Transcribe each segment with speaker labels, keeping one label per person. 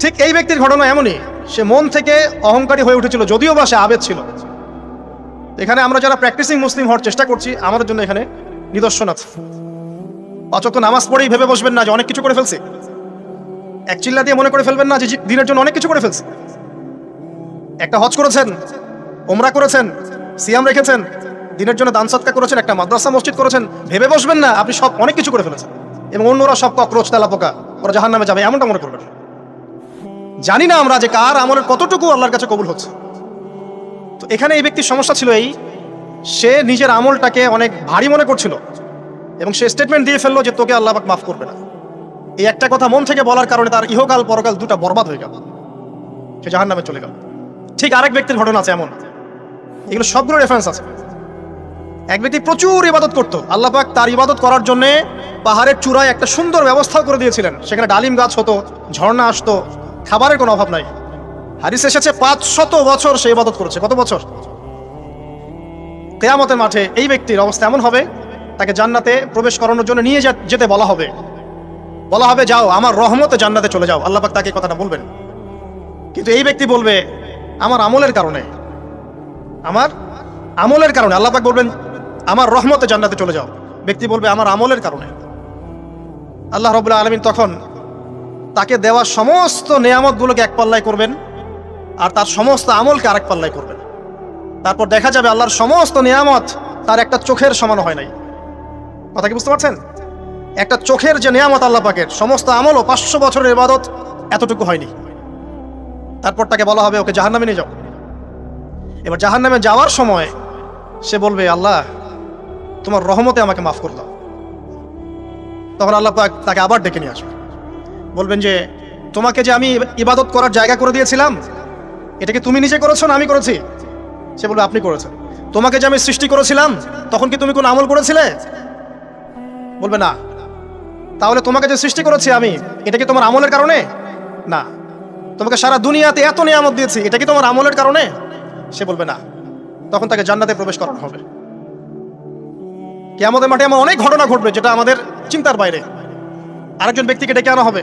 Speaker 1: ঠিক এই ব্যক্তির ঘটনা এমনই। সে মন থেকে অহংকারী হয়ে উঠেছিল, যদিও বা সে আবেদ ছিল। এখানে আমরা যারা প্র্যাকটিসিং মুসলিম হওয়ার চেষ্টা করছি, আমাদের জন্য এখানে নিদর্শন আছে। অচক্ষ নামাজ পড়েই ভেবে বসবেন না যে অনেক কিছু করে ফেলছি। এক চিল্লা দিয়ে মনে করে ফেলবেন না যে দিনের জন্য অনেক কিছু করে ফেলছি। একটা হজ করেছেন ওমরা করেছেন, সিয়াম রেখেছেন, দিনের জন্য দান সৎকা করেছেন, একটা মাদ্রাসা, মসজিদ করেছেন, ভেবে বসবেন না, আপনি সব অনেক কিছু করে ফেলেছেন। এবং অন্যরা সব ককরোচ তেলা পোকা ওরা জাহান নামে যাবে, এমনটা মনে করবেন। জানি না আমরা যে কার আমলের কতটুকু আল্লাহর কাছে কবুল হচ্ছে। তো এখানে এই ব্যক্তির সমস্যা ছিল এই, সে নিজের আমলটাকে অনেক ভারী মনে করছিল এবং সে স্টেটমেন্ট দিয়ে ফেলল যে তোকে আল্লাহ মাফ করবে না। এই একটা কথা মন থেকে বলার কারণে তার ইহকাল পরকাল দুটা বরবাদ হয়ে গেল। সে জাহান নামে চলে গেল। ঠিক আরেক ব্যক্তির ঘটনা আছে এমন। এগুলো সবগুলো রেফারেন্স আছে। এক ব্যক্তি প্রচুর ইবাদত করতো। আল্লাহ পাক তার ইবাদত করার জন্য পাহাড়ের চূড়ায় একটা সুন্দর ব্যবস্থাও করে দিয়েছিলেন। সেখানে ডালিম গাছ হতো, ঝর্ণা আসতো খাবারের কোনো অভাব নাই। হাদিস এসেছে, পাঁচ শত বছর সে ইবাদত করেছে। কত বছর? কেয়ামতের মাঠে এই ব্যক্তির অবস্থা এমন হবে, তাকে জান্নাতে প্রবেশ করানোর জন্য নিয়ে যেতে বলা হবে। বলা হবে, যাও, আমার রহমতে জান্নাতে চলে যাও। আল্লাহ পাক তাকে কথাটা বলবেন। কিন্তু এই ব্যক্তি বলবে, আমার আমলের কারণে। আমার আমলের কারণে। আল্লাহ পাক বলবেন, আমার রহমতে জান্নাতে চলে যাও। ব্যক্তি বলবে, আমার আমলের কারণে। আল্লাহ রবুল্লাহ আলমিন তখন তাকে দেওয়া সমস্ত নেয়ামতগুলোকে এক পাল্লায় করবেন আর তার সমস্ত আমলকে আরেক পাল্লায় করবেন। তারপর দেখা যাবে আল্লাহর সমস্ত নিয়ামত তার একটা চোখের সমান হয় নাই। কথা কি বুঝতে পারছেন? একটা চোখের যে নিয়ামত আল্লাহ পাকের, সমস্ত আমলও পাঁচশো বছরের ইবাদত এতটুকু হয়নি। তারপর তাকে বলা হবে, ওকে জাহান্নামে নিয়ে যাও। এবার জাহান্নামে যাওয়ার সময় সে বলবে, আল্লাহ, তোমার রহমতে আমাকে মাফ করে দাও। তখন আল্লাহ পাক তাকে আবার ডেকে নিয়ে আসবে। বলবেন যে, তোমাকে যে আমি ইবাদত করার জায়গা করে দিয়েছিলাম এটাকে তুমি নিজে করেছ না আমি করেছি? সে বলবে, আপনি করেছেন। তোমাকে যে আমি সৃষ্টি করেছিলাম, তখন কি তুমি কোনো আমল করেছিলে? বলবে, না। তাহলে তোমাকে যে সৃষ্টি করেছি আমি, এটা কি তোমার আমলের কারণে? না। তোমাকে সারা দুনিয়াতে এত নিয়ামত দিয়েছি, এটা কি তোমার আমলের কারণে? সে বলবে, না। তখন তাকে জান্নাতে প্রবেশ করানো হবে। কি আমাদের মাঠে এমন অনেক ঘটনা ঘটবে যেটা আমাদের চিন্তার বাইরে। আরেকজন ব্যক্তিকে ডেকে আনা হবে।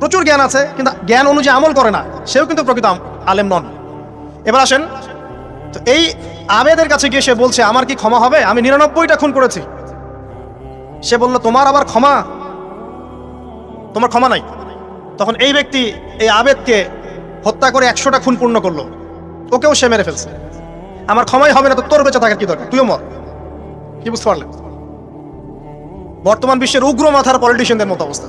Speaker 1: প্রচুর জ্ঞান আছে, কিন্তু জ্ঞান অনুযায়ী আমল করে না। সেও কিন্তু প্রকৃত আলেম নন। এবার আসেন, তো এই আবেদের কাছে গিয়ে সে বলছে, আমার কি ক্ষমা হবে? আমি নিরানব্বইটা খুন করেছি। সে বলল, তোমার আবার ক্ষমা? তোমার ক্ষমা নাই। তখন এই ব্যক্তি এই আবেদকে হত্যা করে একশোটা খুন পূর্ণ করল। ওকেও সে মেরে ফেলছে। আমার ক্ষমাই হবে না তো তোর বেঁচে থাকার কি দরকার? তুইও মর। কি বুঝতে পারলেন? বর্তমান বিশ্বের উগ্র মাথার পলিটিশিয়ানদের মতো অবস্থা।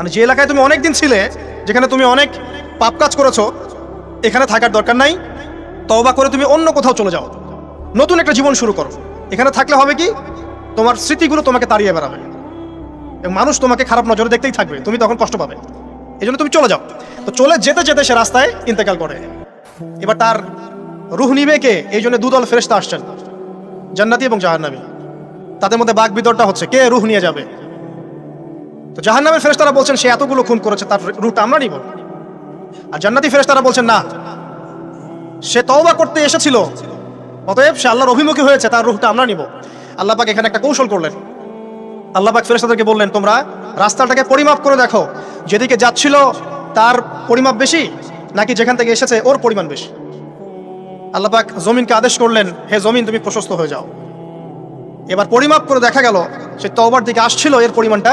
Speaker 1: মানে যে এলাকায় তুমি অনেক দিন ছিলে, যেখানে তুমি অনেক পাপ কাজ করেছ, এখানে থাকার দরকার নাই, তওবা করে তুমি অন্য কোথাও চলে যাও। নতুন একটা জীবন শুরু করো। এখানে থাকলে হবে কি? তোমার স্মৃতিগুলো তোমাকে তাড়িয়ে বেড়াবে। মানুষ তোমাকে খারাপ নজরে দেখতেই থাকবে। তুমি তখন কষ্ট পাবে। এই জন্য তুমি চলে যাও। তো চলে যেতে যেতে সে রাস্তায় ইন্তেকাল করে। এবার তার রুহ নিবে কে? এই জন্য দুদল ফেরেস্তা আসছেন। জান্নাতি এবং জাহান্নামী। তাদের মধ্যে বাঘ বিতরটা হচ্ছে। কে রুহ নিয়ে যাবে? তো জাহান জাহান্নামের ফেরেস্তারা বলছেন, সে এতগুলো খুন করেছে, তার রুহটা আমরা নিব। আর জান্নাতি ফেরেস্তারা বলছেন, না, সে তওবা করতে এসেছিল, অতএব সে আল্লাহর অভিমুখী হয়েছে, তার রুহটা আমরা নিব। আল্লাহ পাক এখানে একটা কৌশল করলেন। আল্লাহ পাক ফেরেস্তাদেরকে বললেন, তোমরা রাস্তাটাকে পরিমাপ করে দেখো, যেদিকে যাচ্ছিল তার পরিমাপ বেশি, নাকি যেখান থেকে এসেছে ওর পরিমাণ বেশি? আল্লাহ পাক জমিনকে আদেশ করলেন, হে জমিন, তুমি প্রশস্ত হয়ে যাও। এবার পরিমাপ করে দেখা গেল, সে তওবার দিকে আসছিল, এর পরিমাণটা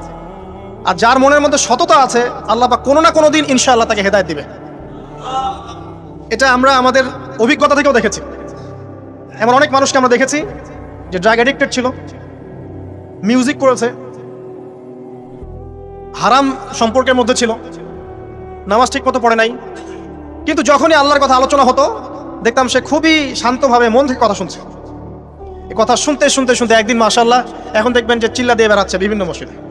Speaker 1: আর যার মনের মধ্যে সততা আছে, আল্লাহ বা কোনো না কোনো দিন ইনশাআল্লাহ তাকে হেদায়ত দিবে। এটা আমরা আমাদের অভিজ্ঞতা থেকেও দেখেছি। এমন অনেক মানুষকে আমরা দেখেছি যে ড্রাগ অ্যাডিক্টেড ছিল মিউজিক করেছে, হারাম সম্পর্কের মধ্যে ছিল, নামাজ ঠিক মতো পড়ে নাই। কিন্তু যখনই আল্লাহর কথা আলোচনা হতো, দেখতাম সে খুবই শান্তভাবে মন থেকে কথা শুনছে। কথা শুনতে শুনতে শুনতে একদিন মাশাল্লাহ এখন দেখবেন যে চিল্লা দিয়ে বেড়াচ্ছে বিভিন্ন মসজিদে।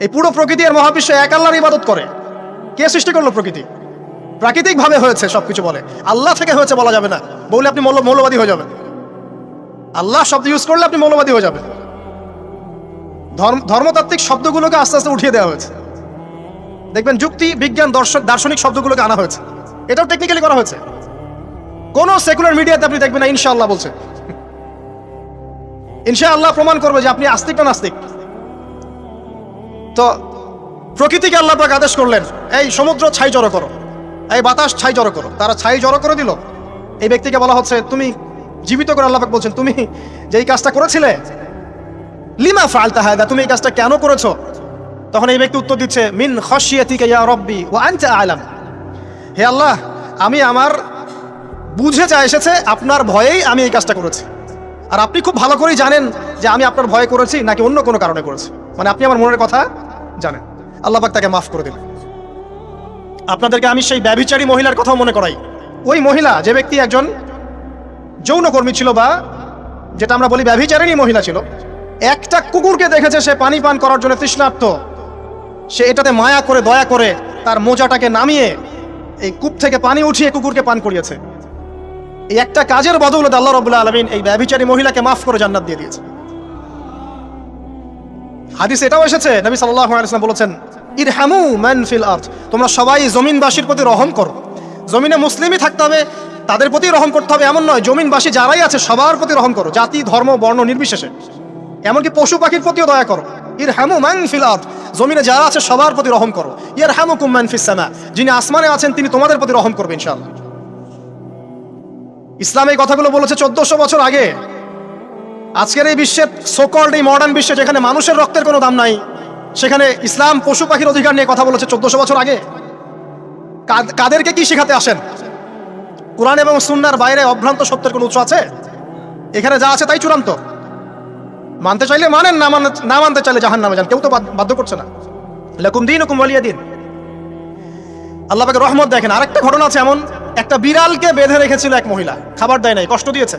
Speaker 1: এই পুরো প্রকৃতি আর মহাবিশ্ব এক আল্লাহর ইবাদত করে। কে সৃষ্টি করল প্রকৃতি? প্রাকৃতিকভাবে হয়েছে, সবকিছু বলে। আল্লাহ থেকে হয়েছে বলা যাবে না। বললে আপনি মৌল- মৌলবাদী হয়ে যাবেন। আল্লাহ শব্দ ইউজ করলে আপনি মৌলবাদী হয়ে যাবেন। ধর্মতাত্ত্বিক শব্দগুলোকে আস্তে আস্তে উঠিয়ে দেওয়া হয়েছে। দেখবেন যুক্তি, বিজ্ঞান, দর্শন দার্শনিক শব্দগুলোকে আনা হয়েছে। এটাও টেকনিক্যালি করা হয়েছে। কোনো সেকুলার মিডিয়াতে আপনি দেখবেন না, ইনশাআল্লাহ বলছে। ইনশাআল্লাহ প্রমাণ করবে যে আপনি আস্তিক না নাস্তিক। তো প্রকৃতিকে আল্লাহ পাক আদেশ করলেন, এই সমুদ্র ছাই জড়ো করো, এই বাতাস ছাই জড়ো করো। তারা ছাই জড়ো করে দিল। এই ব্যক্তিকে বলা হচ্ছে, তুমি জীবিত করে আল্লাহ পাক বলছেন, তুমি যেই কাজটা করেছিলে, লিমা ফালতা হায়দা তুমি এই কাজটা কেন করেছ? তখন এই ব্যক্তি উত্তর দিচ্ছে, মিন খসিয়াতিকা ইয়া রব্বি ও আনতে আলাম। হে আল্লাহ, আমি আমার বুঝে যা এসেছে, আপনার ভয়েই আমি এই কাজটা করেছি। আর আপনি খুব ভালো করেই জানেন যে আমি আপনার ভয়ে করেছি নাকি অন্য কোনো কারণে করেছি। মানে আপনি আমার মনের কথা জানেন। আল্লাহ পাক তাকে মাফ করে দিলেন আপনাদেরকে আমি সেই ব্যভিচারী মহিলার কথাও মনে করাই। ওই মহিলা, যে ব্যক্তি একজন যৌনকর্মী ছিল বা যেটা আমরা বলি ব্যভিচারিণী মহিলা ছিল, একটা কুকুরকে দেখেছে, সে পানি পান করার জন্য তৃষ্ণার্ত। সে এটাতে মায়া করে, দয়া করে তার মোজাটাকে নামিয়ে এই কূপ থেকে পানি উঠিয়ে কুকুরকে পান করিয়েছে। এই একটা কাজের বদৌলতে আল্লাহ রবুল্লাহ আলমিন এই ব্যভিচারী মহিলাকে মাফ করে জান্নাত দিয়ে দিয়েছে। হাদিস এটাও এসেছে, নবী ওয়াসাল্লাম বলেছেন, ইরহামু মান ফিল আরদ তোমরা সবাই জমিনবাসীর প্রতি রহম করো। জমিনে মুসলিমই থাকতে হবে, তাদের প্রতি রহম করতে হবে এমন নয়, জমিনবাসী যারাই আছে সবার প্রতি রহম করো, জাতি, ধর্ম, বর্ণ নির্বিশেষে। এমনকি পশু পাখির প্রতিও দয়া করো। ইরহামু মান ফিল আরদ, জমিনে যারা আছে সবার প্রতি রহম করো। ইরহামুকুম মান ফিস সামা, যিনি আসমানে আছেন তিনি তোমাদের প্রতি রহম করবেন ইনশাআল্লাহ। ইসলাম এই কথাগুলো বলেছে চোদ্দশো বছর আগে। আজকের এই বিশ্বের সোকল্ড এই মডার্ন বিশ্বে যেখানে মানুষের রক্তের কোনো দাম নাই, সেখানে ইসলাম পশু পাখির অধিকার নিয়ে কথা বলেছে চোদ্দশো বছর আগে। কাদেরকে কি শেখাতে আসেন? কোরআন এবং সুন্নার বাইরে অভ্রান্ত সত্যের কোনো উৎস আছে? এখানে যা আছে তাই চূড়ান্ত। মানতে চাইলে মানেন, না মানে না মানতে চাইলে জাহান নামে যান। কেউ তো বাধ্য করছে না। লেকুম দিন হুকুম ওয়ালিয়া দিন। আল্লাহ পাকে রহমত দেখেন, আরেকটা ঘটনা আছে এমন, একটা বিড়ালকে বেঁধে রেখেছিল এক মহিলা। খাবার দেয় নাই, কষ্ট দিয়েছে।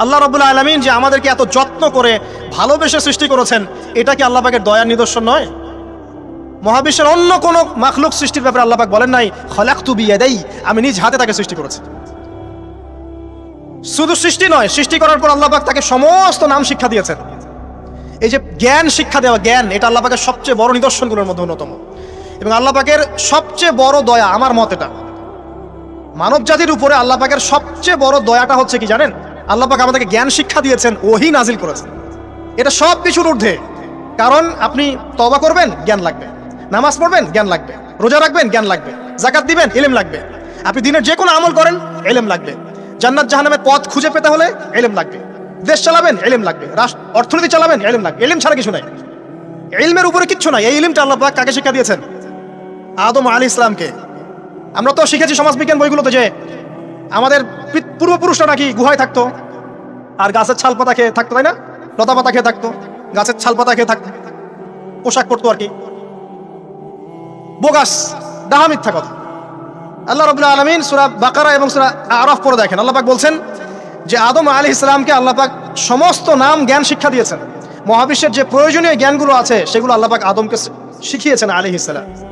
Speaker 1: আল্লাহ রবুল্লা আলমিন যে আমাদেরকে এত যত্ন করে ভালোবেসে সৃষ্টি করেছেন, এটা কি আল্লাহ পাকের দয়ার নিদর্শন নয়? মহাবিশ্বের অন্য কোনো মাখলুক সৃষ্টির ব্যাপারে আল্লাহ বলেন নাই খলাক তু বিয়ে দেই আমি নিজ হাতে তাকে সৃষ্টি করেছি। শুধু সৃষ্টি নয়, সৃষ্টি করার পর আল্লাপাক তাকে সমস্ত নাম শিক্ষা দিয়েছেন। এই যে জ্ঞান শিক্ষা দেওয়া, জ্ঞান, এটা আল্লাহ পাকের সবচেয়ে বড় নিদর্শনগুলোর মধ্যে অন্যতম। এবং আল্লাহ পাকের সবচেয়ে বড় দয়া, আমার মত এটা। মানব জাতির উপরে আল্লাহ পাকের সবচেয়ে বড় দয়াটা হচ্ছে কি জানেন? আল্লাহ পাক আমাদেরকে জ্ঞান শিক্ষা দিয়েছেন, ওহি নাজিল করেছেন। এটা সব কিছুর ঊর্ধ্বে। কারণ আপনি তবা করবেন, জ্ঞান লাগবে। নামাজ পড়বেন, জ্ঞান লাগবে। রোজা রাখবেন, জ্ঞান লাগবে। জাকাত দিবেন এলেম লাগবে। আপনি দিনের যে কোনো আমল করেন এলেম লাগবে। জান্নাত জাহানামের পথ খুঁজে পেতে হলে এলেম লাগবে। দেশ চালাবেন এলেম লাগবে। রাষ্ট্র অর্থনীতি চালাবেন এলেম লাগবে। এলেম ছাড়া কিছু নাই। এলমের উপরে কিচ্ছু নাই। এই ইলিমটা আল্লাহ পাক কাকে শিক্ষা দিয়েছেন? আদম আলী ইসলামকে আমরা তো শিখেছি সমাজবিজ্ঞান বইগুলোতে যে আমাদের পূর্বপুরুষরা নাকি গুহায় থাকতো। আর গাছের ছাল পাতা খেয়ে থাকতো, তাই না? লতা পাতা খেয়ে থাকতো, গাছের ছাল পাতা খেয়ে থাকতো। পোশাক পরতো আর কি। বোগাস, ডাহা মিথ্যা কথা। আল্লাহ রবুল্লা আলমিন সুরা বাকারা এবং সুরা আরফ পরে দেখেন। আল্লাহ পাক বলছেন যে, আদম আলী ইসলামকে আল্লাহ পাক সমস্ত নাম জ্ঞান শিক্ষা দিয়েছেন। মহাবিশ্বের যে প্রয়োজনীয় জ্ঞানগুলো আছে, সেগুলো আল্লাহ পাক আদমকে শিখিয়েছেন আলী ইসলাম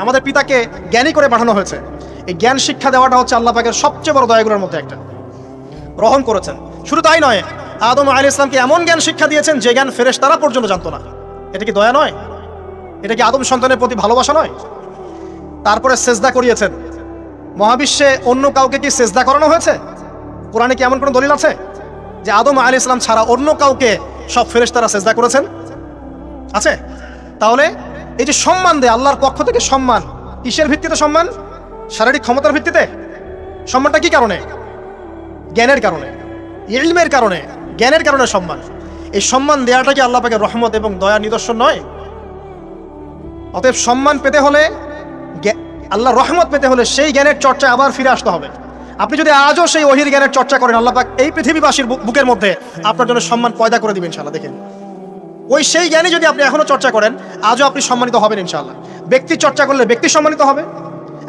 Speaker 1: আমাদের পিতাকে জ্ঞানী করে পাঠানো হয়েছে। এই জ্ঞান শিক্ষা দেওয়াটা হচ্ছে আল্লাহ পাকের সবচেয়ে বড় দয়াগুলোর মধ্যে একটা। গ্রহণ করেছেন। শুধু তাই নয়, আদম আলী ইসলামকে এমন জ্ঞান শিক্ষা দিয়েছেন যে জ্ঞান ফেরেশ তারা পর্যন্ত জানতো না। এটা কি দয়া নয়? এটা কি আদম সন্তানের প্রতি ভালোবাসা নয়? তারপরে সেজদা করিয়েছেন। মহাবিশ্বে অন্য কাউকে কি সেজদা করানো হয়েছে? কোরআনে কি এমন কোনো দলিল আছে? যে আদম আলী ইসলাম ছাড়া অন্য কাউকে সব ফেরেস তারা সেজদা করেছেন? আছে? তাহলে এই যে সম্মান দেয়, আল্লাহর পক্ষ থেকে সম্মান। কিসের ভিত্তিতে সম্মান? শারীরিক ক্ষমতার ভিত্তিতে? সম্মানটা কি কারণে? জ্ঞানের কারণে। ইলমের কারণে, জ্ঞানের কারণে সম্মান। এই সম্মান দেওয়াটা কি আল্লাহ পাকে রহমত এবং দয়া নিদর্শন নয়? অতএব সম্মান পেতে হলে আল্লাহ রহমত পেতে হলে সেই জ্ঞানের চর্চা আবার ফিরে আসতে হবে। আপনি যদি আজও সেই অহির জ্ঞানের চর্চা করেন, আল্লাহ পাক এই পৃথিবীবাসীর বুকের মধ্যে আপনার জন্য সম্মান পয়দা করে দিবেন ইনশাল্লাহ দেখেন। ওই সেই জ্ঞানই যদি আপনি এখনও চর্চা করেন, আজও আপনি সম্মানিত হবেন ইনশাল্লাহ ব্যক্তি চর্চা করলে ব্যক্তি সম্মানিত হবে,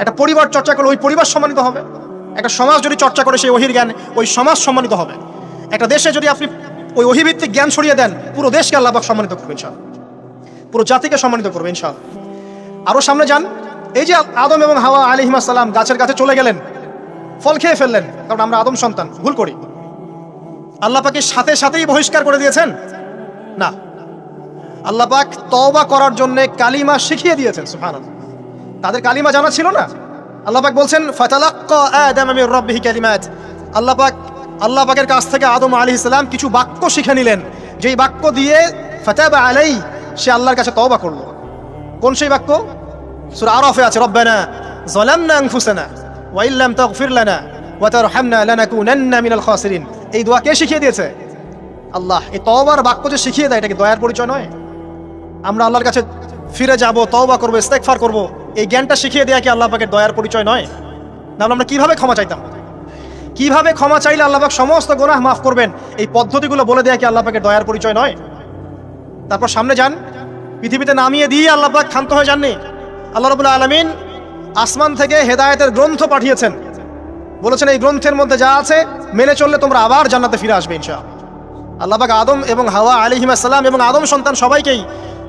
Speaker 1: একটা পরিবার চর্চা করলে ওই পরিবার সম্মানিত হবে, একটা সমাজ যদি চর্চা করে সেই ওহির জ্ঞান ওই সমাজ সম্মানিত হবে। একটা দেশে যদি আপনি ওই অহিভিত্তিক জ্ঞান ছড়িয়ে দেন, পুরো দেশকে আল্লাহ পাক সম্মানিত করবে ইনশাল্লাহ পুরো জাতিকে সম্মানিত করবে ইনশাল্লাহ আরও সামনে যান, এই যে আদম এবং হাওয়া আলী সালাম গাছের কাছে চলে গেলেন, ফল খেয়ে ফেললেন, কারণ আমরা আদম সন্তান, ভুল করি। আল্লাহ পাকে সাথে সাথেই বহিষ্কার করে দিয়েছেন? না। আল্লাহ পাক করার জন্য কালিমা শিখিয়ে দিয়েছেন, সুবহানাল্লাহ। তাদের কালিমা জানা ছিল না? আল্লাহ পাক বলছেন, ফাতালাক্কা আদম মির রাব্বিহি কালিমাত। আল্লাহ পাক, আল্লাহ পাকের কাছ থেকে আদম আলী ইসলাম কিছু বাক্য শিখে নিলেন। যেই বাক্য দিয়ে ফতাবা আলাই সে আল্লাহর কাছে তওবা করল। কোন সেই বাক্য? সূরা আরাফে আছে, রব্বানা যালামনা আনফুসানা ওয়া ইল্লাম তাগফির লানা ওয়া তারহামনা লানাকুনান্না মিনাল খাসিরিন। এই দোয়া কে শিখিয়ে দিয়েছে? আল্লাহ, এই তওবার বাক্য যে শিখিয়ে দেয়, এটা কি দয়ার পরিচয় নয়? আমরা আল্লাহর কাছে ফিরে যাব, তওবা করব, ইস্তেগফার করব। এই জ্ঞানটা শিখিয়ে দেয়া কি আল্লাহ পাকের দয়ার পরিচয় নয়? তাহলে আমরা কীভাবে ক্ষমা চাইতাম? কীভাবে ক্ষমা চাইলে আল্লাহ পাক সমস্ত গোনাহ মাফ করবেন? এই পদ্ধতিগুলো বলে দেয়া কি আল্লাহ পাকের দয়ার পরিচয় নয়? তারপর সামনে যান। পৃথিবীতে নামিয়ে দিয়ে আল্লাহ পাক ক্ষান্ত হয়ে যাননি। আল্লাহ রবুল্লা আলমিন আসমান থেকে হেদায়েতের গ্রন্থ পাঠিয়েছেন। বলেছেন, এই গ্রন্থের মধ্যে যা আছে, মেনে চললে তোমরা আবার জান্নাতে ফিরে আসবে ইনশা আল্লাহ পাক আদম এবং হাওয়া আলিহিমাসাল্লাম এবং আদম সন্তান সবাইকেই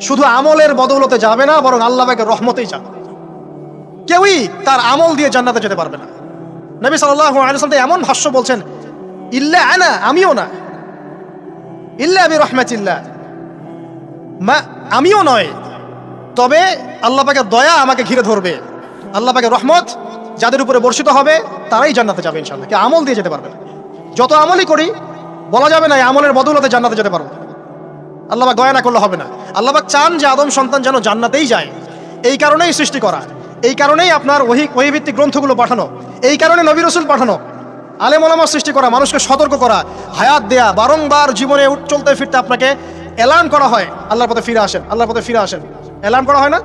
Speaker 1: শুধু আমলের বদৌলতে যাবে না, বরং আল্লাহ রহমতেই যাবে। কেউই তার আমল দিয়ে জান্নাতে যেতে পারবে না। নবী আলাইহি এমন ভাষ্য বলছেন, ইল্লা আনা, আমিও না। ইল্লা আবি রহমাতিল্লাহ মা, আমিও নয়। তবে আল্লাহ পাকের দয়া আমাকে ঘিরে ধরবে। আল্লাহ পাকের রহমত যাদের উপরে বর্ষিত হবে, তারাই জান্নাতে যাবে ইনশাল্লাহ কে আমল দিয়ে যেতে পারবে। যত আমলই করি, বলা যাবে না আমলের বদৌলতে জান্নাতে যেতে পারব। আল্লাহ পাক দয়া না করলে হবে না। আল্লাহ চান যে আদম সন্তান যেন জান্নাতেই যায়। এই কারণেই সৃষ্টি করা। এই কারণেই আপনার ওহি ওহিভিত্তিক গ্রন্থগুলো পাঠানো। এই কারণে নবী রসুল পাঠানো। আলেমলামা সৃষ্টি করা, মানুষকে সতর্ক করা, হায়াত দেয়া, বারংবার জীবনে চলতে ফিরতে আপনাকে অ্যালার্ম করা হয়। আল্লাহর পথে ফিরে আসেন, আল্লাহর পথে ফিরে আসেন। অ্যালার্ম করা হয় না?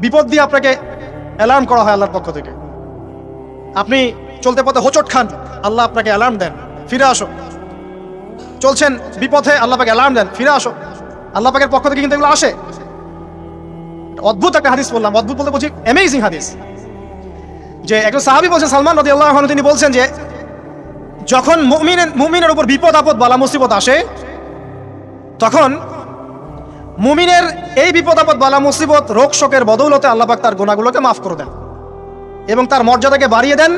Speaker 1: বিপদ দিয়ে আপনাকে অ্যালার্ম করা হয় আল্লাহর পক্ষ থেকে। আপনি চলতে পথে হোচট খান, আল্লাহ আপনাকে অ্যালার্ম দেন। ফিরে আসো চলছেন বিপথে আল্লাহ পাকে অ্যালার্ম দেন। ফিরে আসো। আল্লাহ পাকের পক্ষ থেকে কিন্তু এগুলো আসে। অদ্ভুত একটা হাদিস বললাম। অদ্ভুত বলতে বলছি অ্যামেজিং হাদিস। যে একজন সাহাবি বলছেন, সালমান রদি আল্লাহ তিনি বলছেন যে, যখন মুমিনের মুমিনের উপর বিপদ, আপদ, বালা, মুসিবত আসে, তখন মুমিনের এই বিপদ, আপদ, বালা, মুসিবত, রোগ, শোকের বদৌলতে আল্লাহ পাক তার গোনাগুলোকে মাফ করে দেন এবং তার মর্যাদাকে বাড়িয়ে দেন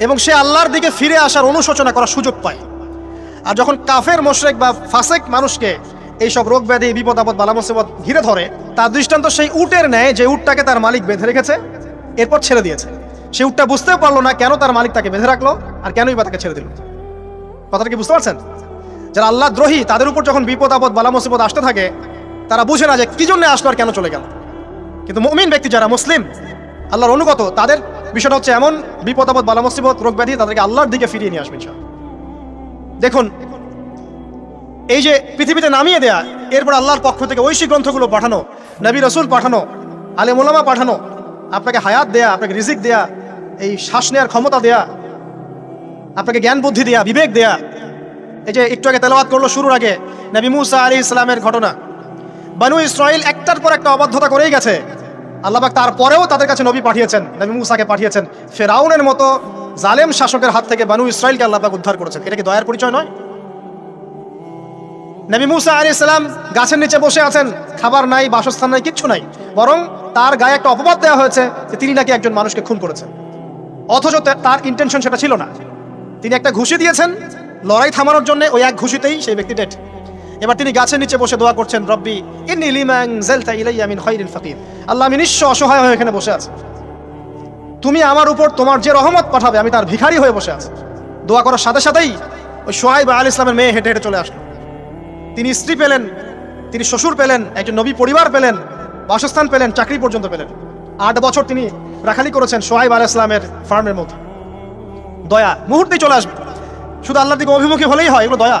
Speaker 1: এবং সে আল্লাহর দিকে ফিরে আসার অনুশোচনা করার সুযোগ পায়। আর যখন কাফের, মোশরেক বা ফাসেক মানুষকে এইসব রোগ ব্যাধি, বিপদ আপদ, বালা মুসিবত ঘিরে ধরে, তার দৃষ্টান্ত সেই উটের ন্যায় যে উটটাকে তার মালিক বেঁধে রেখেছে, এরপর ছেড়ে দিয়েছে। সেই উটটা বুঝতেও পারল না কেন তার মালিক তাকে বেঁধে রাখল আর কেনই বা তাকে ছেড়ে দিল। কথাটা কি বুঝতে পারছেন? যারা আল্লাহ দ্রোহী, তাদের উপর যখন বিপদ আপদ, বালা মুসিবত আসতে থাকে, তারা বুঝে না যে কি জন্য আসলো আর কেন চলে গেল। কিন্তু মুমিন ব্যক্তি যারা মুসলিম, আল্লাহর অনুগত, তাদের বিষয়টা হচ্ছে এমন বিপদ আপদ, বালা মুসিবত, রোগ ব্যাধি তাদেরকে আল্লাহর দিকে ফিরিয়ে নিয়ে আসবে ইনশাআল্লাহ। দেখুন, এই যে পৃথিবীতে নামিয়ে দেয়া, এরপর আল্লাহর পক্ষ থেকে ঐশী গ্রন্থগুলো পাঠানো, নবী রসুল পাঠানো, আলে মোলামা পাঠানো, আপনাকে হায়াত দেয়া, আপনাকে রিজিক দেয়া, এই শ্বাস নেওয়ার ক্ষমতা দেয়া, আপনাকে জ্ঞান বুদ্ধি দেয়া, বিবেক দেয়া, এই যে একটু আগে তেলাওয়াত করল শুরুর আগে, নবী মুসা আলী ইসলামের ঘটনা। বানু ইসরাইল একটার পর একটা অবাধ্যতা করেই গেছে। আল্লাহবাক তারপরেও তাদের কাছে নবী পাঠিয়েছেন, নবী মুসাকে পাঠিয়েছেন। ফেরাউনের মতো জালেম শাসকের হাত থেকে বানু ইসরাইলকে আল্লাহবাক উদ্ধার করেছেন। এটা কি দয়ার পরিচয় নয়? নবী মুসা আলী ইসলাম গাছের নিচে বসে আছেন, খাবার নাই, বাসস্থান নাই, কিচ্ছু নাই। বরং তার গায়ে একটা অপবাদ দেওয়া হয়েছে যে তিনি নাকি একজন মানুষকে খুন করেছেন। অথচ তার ইন্টেনশন সেটা ছিল না। তিনি একটা ঘুষি দিয়েছেন, লড়াই থামানোর জন্য ওই এক ঘুষিতেই সেই ব্যক্তি ডেট এবার তিনি গাছের নিচে বসে দোয়া করছেন, রব্বি, ইন্নি লিমান জালতা ইলাইয়া মিন ফাকির। আল্লাহ আমি নিঃস্ব অসহায় হয়ে এখানে বসে আছি। তুমি আমার উপর তোমার যে রহমত পাঠাবে, আমি তার ভিখারি হয়ে বসে আছি। দোয়া করার সাথে সাথেই ওই সোহাইব আল ইসলামের মেয়ে হেঁটে হেঁটে চলে আসলো। তিনি স্ত্রী পেলেন, তিনি শ্বশুর পেলেন, একজন নবী পরিবার পেলেন, বাসস্থান পেলেন, চাকরি পর্যন্ত পেলেন। আট বছর তিনি রাখালি করেছেন সোহাইব আল ইসলামের ফার্মের মধ্যে। দয়া মুহূর্তেই চলে আসবে। শুধু আল্লাহ দিকে অভিমুখী হলেই হয়, এগুলো দয়া।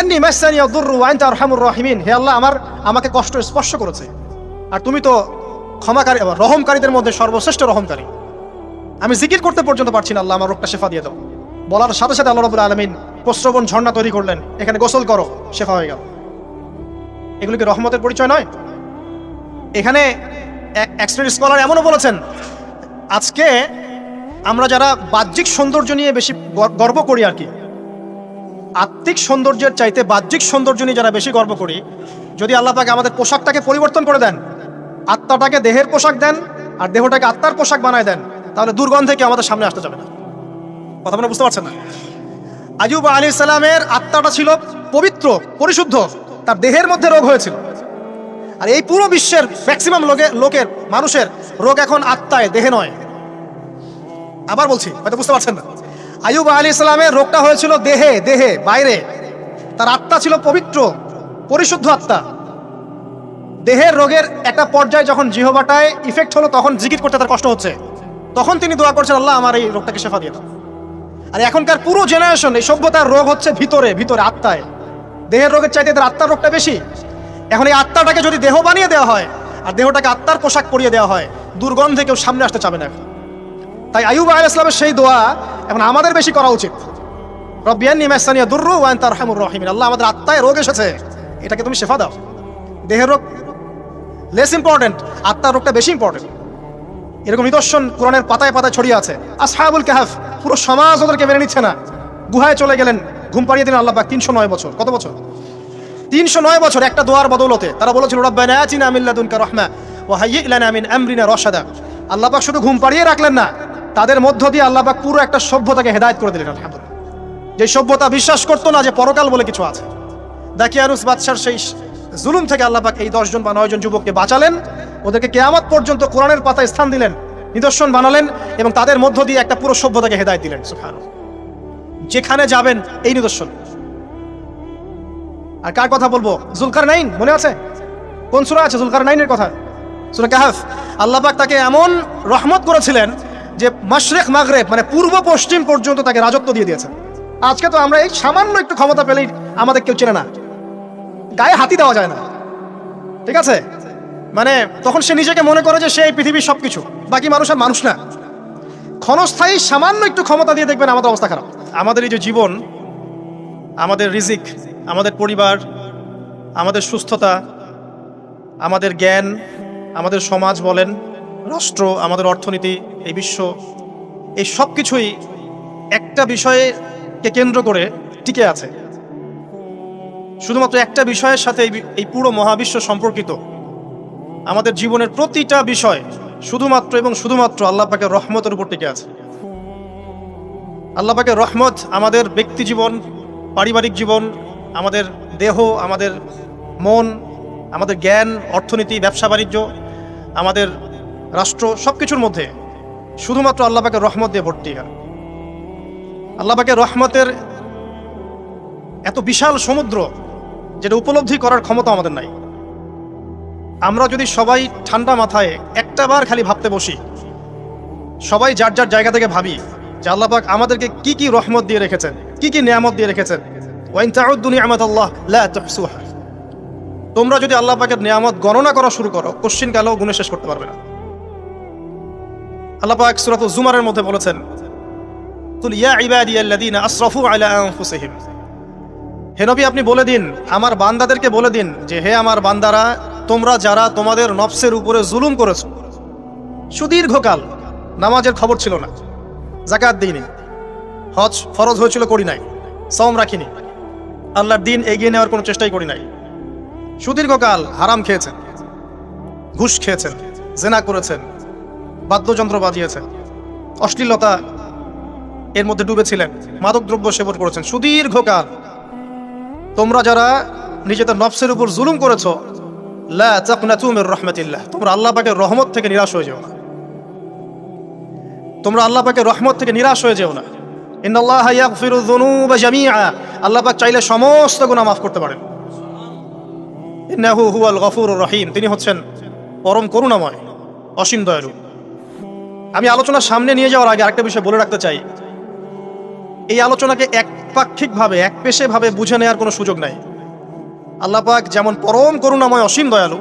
Speaker 1: আন্নি মাসানি আদুরু আনতা আরহামুর রাহিমিন। হে আল্লাহ, আমার, আমাকে কষ্ট স্পর্শ করেছে। আর তুমি তো ক্ষমাকারী রহমকারীদের মধ্যে সর্বশ্রেষ্ঠ রহমকারী। আমি জিকির করতে পর্যন্ত পারছি না, আল্লাহ আমার রোগটা শেফা দিয়ে দাও। বলার সাথে সাথে আল্লাহ রবুল আলমিন প্রশ্রবণ ঝর্ণা তৈরি করলেন। এখানে গোসল করো, শেফা হয়ে গেল। এগুলো কি রহমতের পরিচয় নয়? এখানে এক্সপিরিয়েন্স স্কলার এমনও বলেছেন, আজকে আমরা যারা বাহ্যিক সৌন্দর্য নিয়ে বেশি গর্ব করি আর কি আত্মিক সৌন্দর্যের চাইতে বাহ্যিক সৌন্দর্য নিয়ে যারা বেশি গর্ব করি, যদি আল্লাহ পাকে আমাদের পোশাকটাকে পরিবর্তন করে দেন, আত্মাটাকে দেহের পোশাক দেন, আর দেহটাকে আত্মার পোশাক বানায় দেন, তাহলে দুর্গন্ধে কি আমাদের সামনে আসতে যাবে না। কথা মনে বুঝতে পারছেন না? আজুব আলী সালামের আত্মাটা ছিল পবিত্র, পরিশুদ্ধ, তার দেহের মধ্যে রোগ হয়েছিল। আর এই পুরো বিশ্বের ম্যাক্সিমাম লোকে, লোকের, মানুষের রোগ এখন আত্মায়, দেহে নয়। আবার বলছি, হয়তো বুঝতে পারছেন না। আয়ুব আলী ইসলামের রোগটা হয়েছিল দেহে দেহে, বাইরে। তার আত্মা ছিল পবিত্র, পরিশুদ্ধ আত্মা। দেহের রোগের একটা পর্যায়ে যখন জিহবাটায় ইফেক্ট হলো, তখন জিকির করতে তার কষ্ট হচ্ছে। তখন তিনি দোয়া করছেন, আল্লাহ, আমার এই রোগটাকে শেফা দিয়ে আর এখনকার পুরো জেনারেশন এই সভ্যতার রোগ হচ্ছে ভিতরে ভিতরে আত্মায়। দেহের রোগের চাইতে তার আত্মার রোগটা বেশি। এখন এই আত্মাটাকে যদি দেহ বানিয়ে দেওয়া হয়, আর দেহটাকে আত্মার পোশাক পরিয়ে দেওয়া হয়, দুর্গন্ধে কেউ সামনে আসতে চাবে না এখন। তাই আয়ুব আল ইসলামের সেই দোয়া এখন আমাদের বেশি করা উচিত। রব্বিয়ান নিমাসানিয়া দুর্রু ওয়ান তার রহমুর রহিমিন। আল্লাহ আমাদের আত্মায় রোগ এসেছে, এটাকে তুমি শেফা দাও। দেহের রোগ লেস ইম্পর্টেন্ট আত্মার রোগটা বেশি ইম্পর্টেন্ট এরকম নিদর্শন কোরআনের পাতায় পাতায় ছড়িয়ে আছে। আসহাবুল কাহাফ, পুরো সমাজ ওদেরকে মেনে নিচ্ছে না। গুহায় চলে গেলেন, ঘুম পাড়িয়ে দিলেন আল্লাহ তিনশো নয় বছর। কত বছর? তিনশো নয় বছর একটা দোয়ার বদৌলতে তারা বলেছিল, রব্বানা আতিনা মিন লাদুনকা রাহমা ওয়া হাইয়্যি লানা মিন আমরিনা রশাদা। আল্লাহ শুধু ঘুম পাড়িয়ে রাখলেন না তাদের মধ্য দিয়ে আল্লাহ পাক পুরো একটা সভ্যতাকে হেদায়েত করে দিলেন, আলহামদুলিল্লাহ। যে সভ্যতা বিশ্বাস করতো না, যে পরকাল বলে কিছু আছে। দাকিয়ানুস বাদশার সেই জুলুম থেকে আল্লাহ পাক এই দশজন বা নয়জন যুবককে বাঁচালেন, ওদেরকে কেয়ামত পর্যন্ত কোরআনের পাতায় স্থান দিলেন, নিদর্শন বানালেন এবং তাদের মধ্য দিয়ে একটা পুরো সভ্যতাকে হেদায়েত দিলেন, সুবহানাল্লাহ। যেখানে যাবেন এই নিদর্শন। আর কার কথা বলব? জুলকার নাইন মনে আছে? কোন সুরা আছে জুলকার নাইনের কথা? সুরা কাহাফ। আল্লাহ পাক তাকে এমন রহমত করেছিলেন যে মাশরেক মাগরেব মানে পূর্ব পশ্চিম পর্যন্ত তাকে রাজত্ব দিয়ে দিয়েছেন আজকে তো আমরা এই সামান্য একটু ক্ষমতা পেলেই আমাদের কেউ চেনে না। গায়ে হাতি দেওয়া যায় না। ঠিক আছে? মানে তখন সে নিজেকে মনে করে যে সে এই পৃথিবীর সব কিছু বাকি মানুষ আর মানুষ না। ক্ষণস্থায়ী সামান্য একটু ক্ষমতা দিয়ে দেখবেন আমাদের অবস্থা খারাপ। আমাদের এই যে জীবন, আমাদের রিজিক, আমাদের পরিবার, আমাদের সুস্থতা, আমাদের জ্ঞান, আমাদের সমাজ বলেন রাষ্ট্র, আমাদের অর্থনীতি, এই বিশ্ব, এই সব কিছুই একটা বিষয়কে কেন্দ্র করে টিকে আছে। শুধুমাত্র একটা বিষয়ের সাথে এই পুরো মহাবিশ্ব সম্পর্কিত। আমাদের জীবনের প্রতিটা বিষয় শুধুমাত্র এবং শুধুমাত্র আল্লাহ পাকের রহমতের উপর টিকে আছে। আল্লাহ পাকের রহমত আমাদের ব্যক্তি জীবন, পারিবারিক জীবন, আমাদের দেহ, আমাদের মন, আমাদের জ্ঞান, অর্থনীতি, ব্যবসা, বাণিজ্য, আমাদের রাষ্ট্র সব কিছুর মধ্যে শুধুমাত্র আল্লাহ পাকের রহমত দিয়ে ভর্তি হয়। আল্লাহ পাকের রহমতের এত বিশাল সমুদ্র যেটা উপলব্ধি করার ক্ষমতা আমাদের নাই। আমরা যদি সবাই ঠান্ডা মাথায় একটা বার খালি ভাবতে বসি, সবাই যার যার জায়গা থেকে ভাবি যে আল্লাহ পাক আমাদেরকে কি কি রহমত দিয়ে রেখেছেন, কি কি নিয়ামত দিয়ে রেখেছেন। ওয়াইন তাউদ্দু নিয়ামত আল্লাহ তোমরা যদি আল্লাহ পাকের নিয়ামত গণনা করা শুরু করো, কোশ্চিন কালেও গুণে শেষ করতে পারবে না। আল্লাহ পাক সূরাত জুমারের মধ্যে বলেছেন, কুল ইয়া ইবাদিয়াল্লাযীনা আসরাফু আলা আনফুসিহিম। হে নবী, আপনি বলে দিন, আমার বান্দাদেরকে বলে দিন যে, হে আমার বান্দারা, তোমরা যারা তোমাদের নফসের উপরে জুলুম করেছ, সুদীর্ঘকাল নামাজের খবর ছিল না জাকাত দিইনি, হজ ফরজ হয়েছিল করি নাই সম রাখিনি, আল্লাহর দিন এগিয়ে নেওয়ার কোনো চেষ্টাই করি নাই, সুদীর্ঘকাল হারাম খেয়েছেন, ঘুষ খেয়েছেন, জেনা করেছেন বাদ্যযন্ত্র বাজিয়েছেন অশ্লীলতা এর মধ্যে ডুবেছিলেন। মাদকদ্রব্য সেবন করেছেন। সুদীর্ঘকাল তোমরা যারা নিজেদের নফসের উপর জুলুম করেছ, লা তাকনাতু মির রাহমাতিল্লাহ। তোমরা আল্লাহ পাকের রহমত থেকে নিরাশ হয়ে যেও না। তোমরা আল্লাহ পাকের রহমত থেকে নিরাশ হয়ে যেও না। জামিআ। আল্লাহ পাক চাইলে সমস্ত গুনাহ মাফ করতে পারেন। ইন্নাহু হুয়াল গফুরুর রহিম। তিনি হচ্ছেন পরম করুণাময়, অসীম দয়ালু। আমি আলোচনা সামনে নিয়ে যাওয়ার আগে আরেকটা বিষয় বলে রাখতে চাই। এই আলোচনাকে একপাক্ষিকভাবে, একপেশেভাবে বুঝে নেওয়ার কোনো সুযোগ নাই। আল্লাহ পাক যেমন পরম করুণাময় অসীম দয়ালু,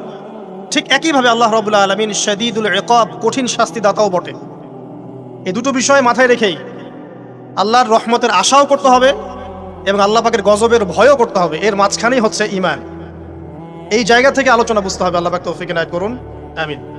Speaker 1: ঠিক একইভাবে আল্লাহ রবুল্লা আলমিন শাদিদুল একাব কঠিন শাস্তিদাতাও বটে। এই দুটো বিষয় মাথায় রেখেই আল্লাহর রহমতের আশাও করতে হবে এবং আল্লাহ পাকের গজবের ভয়ও করতে হবে। এর মাঝখানেই হচ্ছে ইমান এই জায়গা থেকে আলোচনা বুঝতে হবে। আল্লাহ পাক তৌফিক নায়ত করুন। আমিন।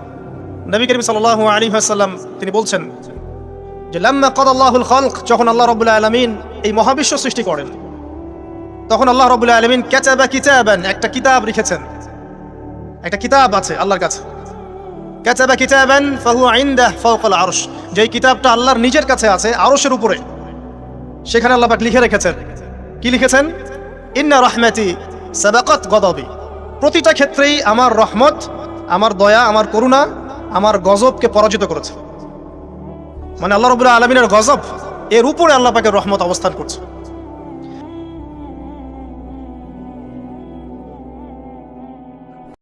Speaker 1: নবী করিম সাল্লাল্লাহু আলাইহি ওয়াসাল্লাম তিনি বলছেন যে, লাম্মা কদ আল্লাহুল খালক যখন আল্লাহ রাব্বুল আলামিন এই মহাবিশ্ব সৃষ্টি করেন, তখন আল্লাহ রাব্বুল আলামিন কাতাবা কিতাবান, একটা কিতাব লিখেছেন একটা কিতাব আছে আল্লাহর কাছে। কাতাবা কিতাবান ফাহু ইনদাহ ফাওকাল আরশ। যেই কিতাবটা আল্লাহর নিজের কাছে আছে, আরশের উপরে। সেখানে আল্লাহ পাক লিখে রেখেছেন। কি লিখেছেন? ইন্না রাহমাতি সাবাকাত গদবি প্রতিটা ক্ষেত্রেই আমার রহমত, আমার দয়া, আমার করুণা আমার গজবকে পরাজিত করেছে। মানে আল্লাহ রবুল্লাহ আলমিনের গজব, এর উপরে আল্লাহ পাকে রহমত অবস্থান করছে।